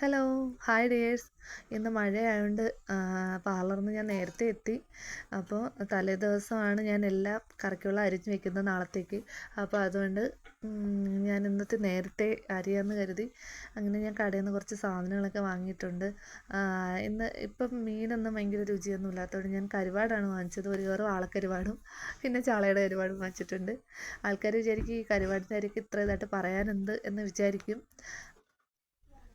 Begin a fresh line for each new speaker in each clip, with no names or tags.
Hello hi dears ഇന്ന് മഴയായതുകൊണ്ട് പാർലറിൽ നിന്ന് ഞാൻ നേരത്തെ എത്തി. അപ്പോൾ തലേ ദിവസമാണ് ഞാൻ എല്ലാം കറിക്കുള്ള അരിഞ്ഞ് വെക്കുന്നത് നാളത്തേക്ക്. അപ്പോൾ അതുകൊണ്ട് ഞാൻ ഇന്നത്തെ നേരത്തെ അരിയാന്ന് കരുതി അങ്ങനെ ഞാൻ കടയിൽ നിന്ന് കുറച്ച് സാധനങ്ങളൊക്കെ വാങ്ങിയിട്ടുണ്ട്. ഇന്ന് ഇപ്പം മീനൊന്നും ഭയങ്കര രുചിയൊന്നും ഇല്ലാത്തതുകൊണ്ട് ഞാൻ കരുവാടാണ് വാങ്ങിച്ചത്. ഒരു കയറും ആളക്കരുവാടും പിന്നെ ചാളയുടെ കരുവാടും വാങ്ങിച്ചിട്ടുണ്ട്. ആൾക്കാർ വിചാരിക്കും ഈ കരുവാടിന്റെ അരിക്ക് ഇത്ര ഇതായിട്ട് പറയാനെന്ത് എന്ന് വിചാരിക്കും.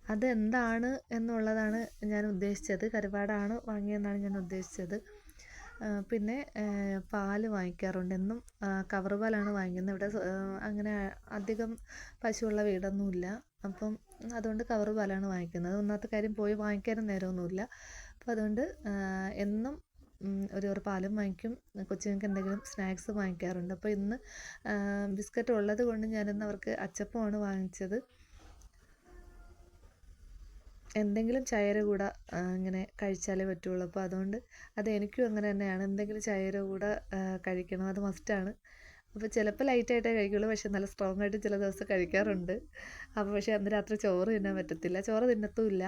അതെന്താണ് എന്നുള്ളതാണ് ഞാൻ ഉദ്ദേശിച്ചത്. കരുവാടാണ് വാങ്ങിയെന്നാണ് ഞാൻ ഉദ്ദേശിച്ചത്. പിന്നെ പാൽ വാങ്ങിക്കാറുണ്ട്. എന്നും കവർ പാലാണ് വാങ്ങിക്കുന്നത്. ഇവിടെ അങ്ങനെ അധികം പശുവുള്ള വീടൊന്നുമില്ല. അപ്പം അതുകൊണ്ട് കവർ പാലാണ് വാങ്ങിക്കുന്നത്. ഒന്നാമത്തെ കാര്യം പോയി വാങ്ങിക്കാനും നേരമൊന്നുമില്ല. അപ്പോൾ അതുകൊണ്ട് എന്നും ഒരു ഒരു പാലും വാങ്ങിക്കും. കൊച്ചുങ്ങൾക്ക് എന്തെങ്കിലും സ്നാക്സ് വാങ്ങിക്കാറുണ്ട്. അപ്പോൾ ഇന്ന് ബിസ്ക്കറ്റ് ഉള്ളത് കൊണ്ട് ഞാനിന്ന് അവർക്ക് അച്ചപ്പമാണ് വാങ്ങിച്ചത്. എന്തെങ്കിലും ചായയുടെ കൂടെ ഇങ്ങനെ കഴിച്ചാലേ പറ്റുള്ളൂ. അപ്പോൾ അതുകൊണ്ട് അത് എനിക്കും അങ്ങനെ തന്നെയാണ്. എന്തെങ്കിലും ചായയുടെ കൂടെ കഴിക്കണം. അത് മസ്റ്റാണ് അപ്പോൾ ചിലപ്പോൾ ലൈറ്റായിട്ടേ കഴിക്കുള്ളൂ. പക്ഷേ നല്ല സ്ട്രോങ് ആയിട്ട് ചില ദിവസം കഴിക്കാറുണ്ട്. അപ്പോൾ പക്ഷേ അന്ന് രാത്രി ചോറ് തിന്നാൻ പറ്റത്തില്ല. ചോറ് തിന്നത്തുമില്ല.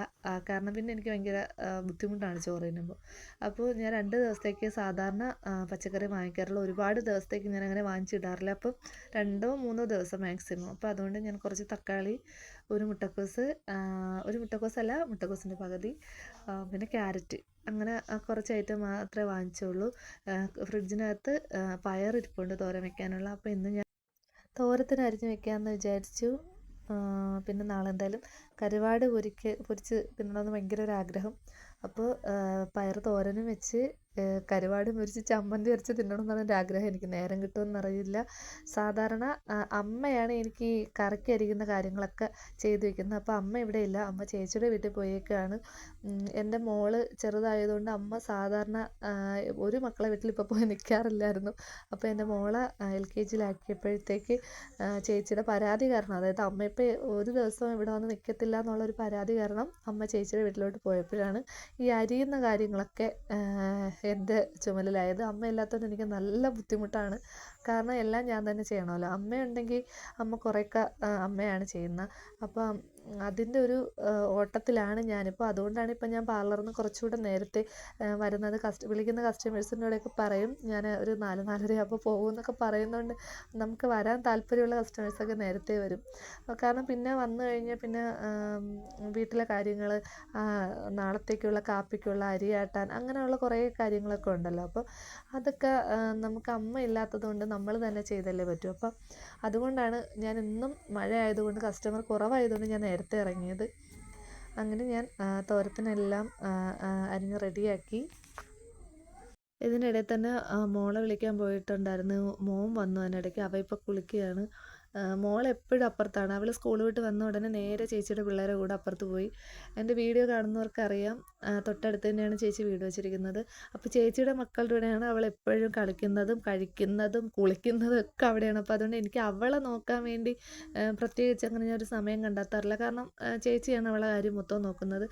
കാരണം പിന്നെ എനിക്ക് ഭയങ്കര ബുദ്ധിമുട്ടാണ് ചോറ് തിന്നുമ്പോൾ അപ്പോൾ ഞാൻ രണ്ട് ദിവസത്തേക്ക് സാധാരണ പച്ചക്കറി വാങ്ങിക്കാറുള്ളൂ. ഒരുപാട് ദിവസത്തേക്ക് ഞാൻ അങ്ങനെ വാങ്ങിച്ചിടാറില്ല. അപ്പം രണ്ടോ മൂന്നോ ദിവസം മാക്സിമം അപ്പോൾ അതുകൊണ്ട് ഞാൻ കുറച്ച് തക്കാളി ഒരു മുട്ടക്കോസ് ഒരു മുട്ടക്കോസല്ല മുട്ടക്കോസിന്റെ പകുതി പിന്നെ ക്യാരറ്റ്. അങ്ങനെ കുറച്ച് ഐറ്റം മാത്രമേ വാങ്ങിച്ചുള്ളൂ. ഫ്രിഡ്ജിനകത്ത് പയറിരിപ്പുണ്ട് തോരൻ വെക്കാനുള്ള. അപ്പോൾ ഇന്ന് ഞാൻ തോരത്തിന് അരിഞ്ഞ് വെക്കാമെന്ന് വിചാരിച്ചു. പിന്നെ നാളെ എന്തായാലും കരുവാട് പൊരിക്ക പൊരിച്ച് തിന്നണമെന്ന് ഭയങ്കര ഒരു ആഗ്രഹം അപ്പോൾ പയർ തോരനും വെച്ച് കരുവാട് മുരിച്ച് ചമ്മന്തി പൊരിച്ച് തിന്നണം എന്നാണ് എന്റെ ആഗ്രഹം. എനിക്ക് നേരം കിട്ടുമെന്ന് അറിയില്ല. സാധാരണ അമ്മയാണ് എനിക്ക് ഈ കറിക്ക് അരിക്കുന്ന കാര്യങ്ങളൊക്കെ ചെയ്തു വെക്കുന്നത്. അപ്പോൾ അമ്മ ഇവിടെ ഇല്ല. അമ്മ ചേച്ചിയുടെ വീട്ടിൽ പോയേക്കാണ്. എന്റെ മോൾ ചെറുതായതുകൊണ്ട് അമ്മ സാധാരണ ഒരു മക്കളെ വീട്ടിൽ ഇപ്പോൾ പോയി നിൽക്കാറില്ലായിരുന്നു. അപ്പോൾ എന്റെ മോളെ എൽ കെ ജിയിലാക്കിയപ്പോഴത്തേക്ക് ചേച്ചിയുടെ പരാതി കാരണം അതായത് അമ്മ ഇപ്പോൾ ഒരു ദിവസം ഇവിടെ വന്ന് നിൽക്കത്തില്ല. എന്നുള്ളൊരു പരാതി കാരണം അമ്മ ചേച്ചിയുടെ വീട്ടിലോട്ട് പോയപ്പോഴാണ് ഈ അരിയുന്ന കാര്യങ്ങളൊക്കെ എന്റെ ചുമലിലായത്. അമ്മ ഇല്ലാത്തതുകൊണ്ട് എനിക്ക് നല്ല ബുദ്ധിമുട്ടാണ്. കാരണം എല്ലാം ഞാൻ തന്നെ ചെയ്യണമല്ലോ. അമ്മയുണ്ടെങ്കിൽ അമ്മ കുറേയൊക്കെ അമ്മയാണ് ചെയ്യുന്നത്. അപ്പം അതിന്റെ ഒരു ഓട്ടത്തിലാണ് ഞാനിപ്പോൾ അതുകൊണ്ടാണ് ഇപ്പം ഞാൻ പാർലറിൽ നിന്ന് കുറച്ചുകൂടെ നേരത്തെ വരുന്നത്. കസ്റ്റ വിളിക്കുന്ന കസ്റ്റമേഴ്സിനോടൊക്കെ പറയും. ഞാൻ ഒരു നാല് നാലര ആകുമ്പോൾ പോകുമെന്നൊക്കെ പറയുന്നതുകൊണ്ട് നമുക്ക് വരാൻ താല്പര്യമുള്ള കസ്റ്റമേഴ്സൊക്കെ നേരത്തെ വരും. കാരണം പിന്നെ വന്നു കഴിഞ്ഞാൽ പിന്നെ വീട്ടിലെ കാര്യങ്ങൾ നാളത്തേക്കുള്ള കാപ്പിക്കുള്ള അരി ആട്ടാൻ അങ്ങനെയുള്ള കുറേ കാര്യങ്ങളൊക്കെ ഉണ്ടല്ലോ. അപ്പോൾ അതൊക്കെ നമുക്ക് അമ്മ ഇല്ലാത്തതുകൊണ്ട് നമ്മൾ തന്നെ ചെയ്തല്ലേ പറ്റും. അപ്പം അതുകൊണ്ടാണ് ഞാൻ ഇന്നും മഴ ആയതുകൊണ്ട് കസ്റ്റമർ കുറവായതുകൊണ്ട് ഞാൻ നേരത്തെ ഇറങ്ങിയത്. അങ്ങനെ ഞാൻ തോരത്തിനെല്ലാം അരിഞ്ഞ് റെഡിയാക്കി. ഇതിനിടയിൽ തന്നെ മോളെ വിളിക്കാൻ പോയിട്ടുണ്ടായിരുന്നു. മോൻ വന്നു അതിനിടയ്ക്ക്. അവ ഇപ്പോൾ കുളിക്കുകയാണ്. മോൾ എപ്പോഴും അപ്പുറത്താണ്. അവൾ സ്കൂൾ വിട്ട് വന്ന ഉടനെ നേരെ ചേച്ചിയുടെ പിള്ളേരെ കൂടെ അപ്പുറത്ത് പോയി. എന്റെ വീഡിയോ കാണുന്നവർക്കറിയാം തൊട്ടടുത്ത് തന്നെയാണ് ചേച്ചി വീട് വെച്ചിരിക്കുന്നത്. അപ്പോൾ ചേച്ചിയുടെ മക്കളുടെ കൂടെയാണ് അവൾ എപ്പോഴും കളിക്കുന്നതും കഴിക്കുന്നതും കുളിക്കുന്നതും ഒക്കെ അവിടെയാണ്. അപ്പോൾ അതുകൊണ്ട് എനിക്ക് അവളെ നോക്കാൻ വേണ്ടി പ്രത്യേകിച്ച് അങ്ങനെ ഞാൻ ഒരു സമയം കണ്ടെത്താറില്ല. കാരണം ചേച്ചിയാണ് അവളെ കാര്യം മൊത്തം നോക്കുന്നത്.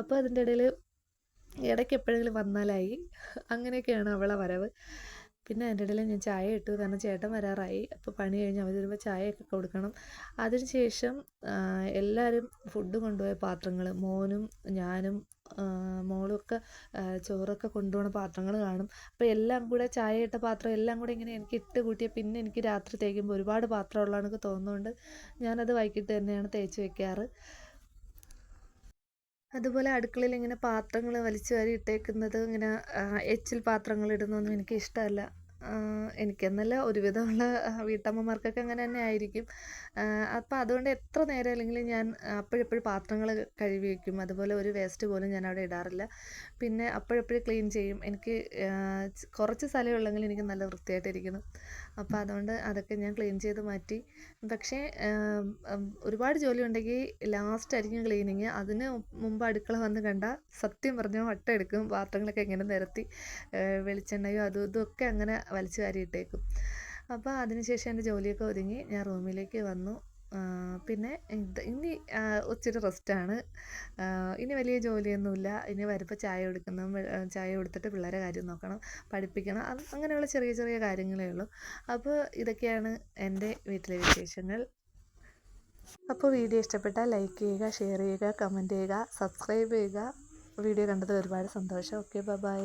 അപ്പോൾ അതിന്റെ ഇടയിൽ ഇടയ്ക്ക് എപ്പോഴെങ്കിലും വന്നാലായി. അങ്ങനെയൊക്കെയാണ് അവളെ വരവ്. പിന്നെ അതിന്റെ ഇടയിൽ ഞാൻ ചായ ഇട്ടു. കാരണം ചേട്ടൻ വരാറായി. അപ്പോൾ പണി കഴിഞ്ഞ് അവർ വരുമ്പോൾ ചായയൊക്കെ കൊടുക്കണം. അതിനുശേഷം എല്ലാവരും ഫുഡ് കൊണ്ടുപോയ പാത്രങ്ങൾ മോനും ഞാനും മോളുമൊക്കെ ചോറൊക്കെ കൊണ്ടുപോകുന്ന പാത്രങ്ങൾ കാണും. അപ്പോൾ എല്ലാം കൂടെ ചായ ഇട്ട പാത്രം എല്ലാം കൂടെ ഇങ്ങനെ എനിക്ക് ഇട്ട് കൂട്ടിയ പിന്നെ എനിക്ക് രാത്രി തേക്കുമ്പോൾ ഒരുപാട് പാത്രം ഉള്ളതാണെന്ന് തോന്നുന്നുണ്ട്. ഞാനത് വൈകിട്ട് തന്നെയാണ് തേച്ച് വെക്കാറ്. അതുപോലെ അടുക്കളയിൽ ഇങ്ങനെ പാത്രങ്ങൾ വലിച്ചു വാരി ഇട്ടേക്കുന്നത് ഇങ്ങനെ എച്ചിൽ പാത്രങ്ങൾ ഇടുന്നതൊന്നും എനിക്ക് ഇഷ്ടമല്ല എനിക്കെന്നല്ല ഒരുവിധമുള്ള വീട്ടമ്മമാർക്കൊക്കെ അങ്ങനെ തന്നെ ആയിരിക്കും. അപ്പോൾ അതുകൊണ്ട് എത്ര നേരം അല്ലെങ്കിലും ഞാൻ അപ്പോഴെപ്പോഴും പാത്രങ്ങൾ കഴുകി വയ്ക്കും അതുപോലെ ഒരു വേസ്റ്റ് പോലും ഞാൻ അവിടെ ഇടാറില്ല. പിന്നെ അപ്പോഴെപ്പോഴും ക്ലീൻ ചെയ്യും. എനിക്ക് കുറച്ച് സ്ഥലമേ ഉള്ളെങ്കിൽ എനിക്ക് നല്ല വൃത്തിയായിട്ടിരിക്കണം. അപ്പോൾ അതുകൊണ്ട് അതൊക്കെ ഞാൻ ക്ലീൻ ചെയ്ത് മാറ്റി. പക്ഷേ ഒരുപാട് ജോലി ഉണ്ടെങ്കിൽ ലാസ്റ്റ് ആയിരിക്കും ക്ലീനിങ്. അതിന് മുമ്പ് അടുക്കള വന്ന് കണ്ട സത്യം പറഞ്ഞാൽ വട്ടം എടുക്കും. പാത്രങ്ങളൊക്കെ എങ്ങനെ നിരത്തി വെളിച്ചെണ്ണയോ അതും ഇതും ഒക്കെ അങ്ങനെ വലിച്ചു വാരിയിട്ടേക്കും. അപ്പോൾ അതിനുശേഷം എന്റെ ജോലിയൊക്കെ ഒതുങ്ങി ഞാൻ റൂമിലേക്ക് വന്നു. പിന്നെ ഇനി ഒത്തിരി റെസ്റ്റാണ് ഇനി വലിയ ജോലിയൊന്നുമില്ല. ഇനി വരുമ്പോൾ ചായ കൊടുക്കണം. ചായ കൊടുത്തിട്ട് പിള്ളേരെ കാര്യം നോക്കണം പഠിപ്പിക്കണം അത് അങ്ങനെയുള്ള ചെറിയ ചെറിയ കാര്യങ്ങളേ ഉള്ളൂ. അപ്പോൾ ഇതൊക്കെയാണ് എന്റെ വീട്ടിലെ വിശേഷങ്ങൾ. അപ്പോൾ വീഡിയോ ഇഷ്ടപ്പെട്ടാൽ ലൈക്ക് ചെയ്യുക ഷെയർ ചെയ്യുക കമന്റ് ചെയ്യുക സബ്സ്ക്രൈബ് ചെയ്യുക. വീഡിയോ കണ്ടതിൽ ഒരുപാട് സന്തോഷം. Okay bye.